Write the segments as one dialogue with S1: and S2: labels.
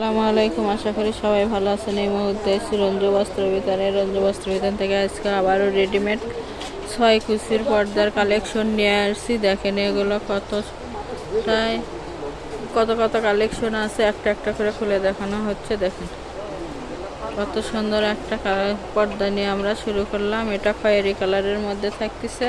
S1: আসসালামু আলাইকুম, আশা করি সবাই ভালো আছেন। এই মুহূর্তে এসেছি রঞ্জু বস্ত্র বিতানে রঞ্জু বস্ত্র বিতান থেকে আজকে আবারও রেডিমেড ছয় কুচির পর্দার কালেকশন নিয়ে আসছি। দেখেন এগুলো কত তাই কত কত কালেকশন আছে, একটা একটা করে খুলে দেখানো হচ্ছে। দেখেন কত সুন্দর একটা পর্দা নিয়ে আমরা শুরু করলাম। এটা খয়েরি কালারের মধ্যে থাকতেছে।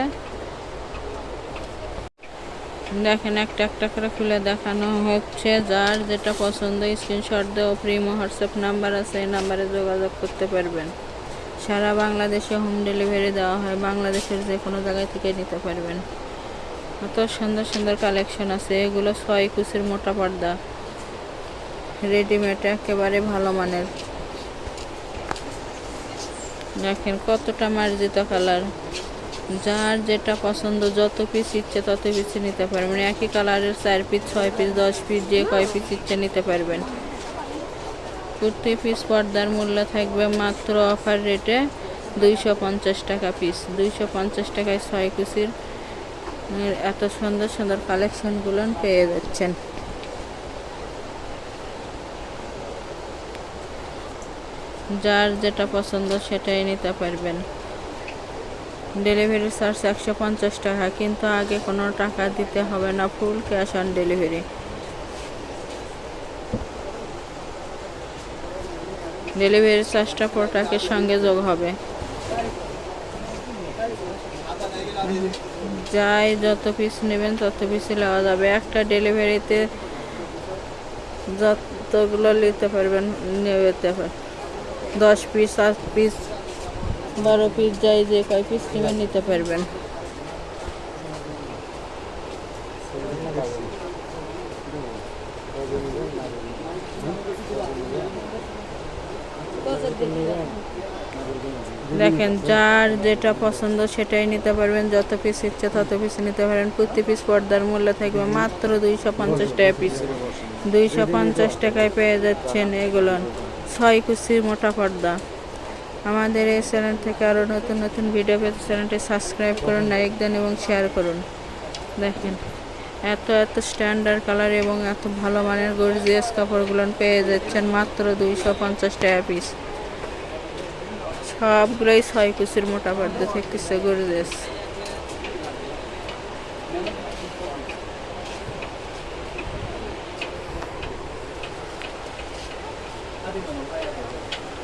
S1: দেখেন, একটা একটা করে খুলে দেখানো হচ্ছে। যার যেটা পছন্দ স্ক্রিনশট দেওয়া প্রিমো হোয়াটসঅ্যাপ নাম্বার আছে, এই নাম্বারে যোগাযোগ করতে পারবেন। সারা বাংলাদেশে হোম ডেলিভারি দেওয়া হয়, বাংলাদেশের যে কোনো জায়গায় থেকে নিতে পারবেন। কত সুন্দর সুন্দর কালেকশন আছে। এগুলো ছয় কুচির মোটা পর্দা। রেডিমেড একেবারে ভালো মানের। দেখেন, কতটা মার্জিত কালার যার যেটা পছন্দ, যত পিস ইচ্ছে তত পিস নিতে পারবেন। একই কালারের চার পিস ছয় পিস দশ পিস যে কয় পিস ইচ্ছে নিতে পারবেন। প্রতি পিস পর্দার মূল্য থাকবে মাত্র অফার রেটে দুইশো পঞ্চাশ টাকা পিস দুইশো পঞ্চাশ টাকায় ছয় কুচির এত সুন্দর সুন্দর কালেকশনগুলো পেয়ে যাচ্ছেন। যার যেটা পছন্দ সেটাই নিতে পারবেন। ডেলিভারি চার্জ একশো পঞ্চাশ টাকা, কিন্তু আগে কোনো টাকা দিতে হবে না, full cash on delivery. Delivery চার্জটা প্রোডাক্টের সঙ্গে যোগ হবে। যাই যত পিস নেবেন তত পিসই নেওয়া যাবে। একটা ডেলিভারিতে যতগুলো নিতে পারবেন নিতে পারবেন দশ পিস আট পিস বারো পিস যাই যে কয় পিস নেবেন নিতে পারবেন। দেখেন যার যেটা পছন্দ সেটাই নিতে পারবেন যত পিস ইচ্ছে তত পিস নিতে পারেন। প্রতি পিস পর্দার মূল্য থাকবে মাত্র দুইশো পঞ্চাশ টাকা পিস দুইশো পঞ্চাশ টাকায় পেয়ে যাচ্ছেন এগুলো। ছয় কুচির মোটা পর্দা। আমাদের এই চ্যানেল থেকে আরও নতুন নতুন ভিডিও পেতে চ্যানেলটি সাবস্ক্রাইব করুন লাইক দেন এবং শেয়ার করুন। দেখেন, এত এত স্ট্যান্ডার্ড কালার এবং এত ভালো মানের গর্জিয়াস কাপড়গুলো পেয়ে যাচ্ছেন মাত্র দুইশো পঞ্চাশ টাকা পিস সবগুলোই ছয় কুচির মোটা পর্দা থাকতেছে গর্জিয়াস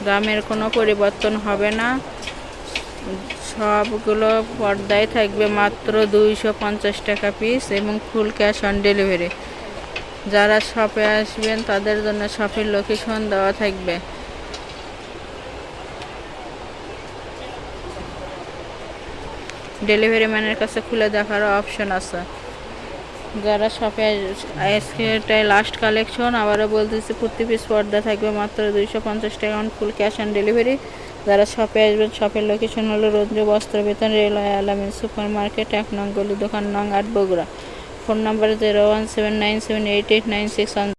S1: দামের কোনো পরিবর্তন হবে না। সবগুলো পর্দায় থাকবে মাত্র দুইশো পঞ্চাশ টাকা পিস এবং ফুল ক্যাশ অন ডেলিভারি যারা শপে আসবেন, তাদের জন্য শপের লোকেশন দেওয়া থাকবে। ডেলিভারি ম্যানের কাছে খুলে দেখারও অপশন আছে। যারা শপে আজকে এটাই লাস্ট কালেকশন আবারও বলতেছি, প্রতি পিস পর্দা থাকবে মাত্র দুইশো পঞ্চাশ টাকা ফুল ক্যাশ অন ডেলিভারি যারা শপে আসবেন শপের লোকেশন হলো রঞ্জু বস্ত্র বেতন, রেলওয়ে আলামিন সুপার মার্কেট এক নং গলি দোকান নং আট Bogura. Phone number zero one seven nine seven eight eight nine six one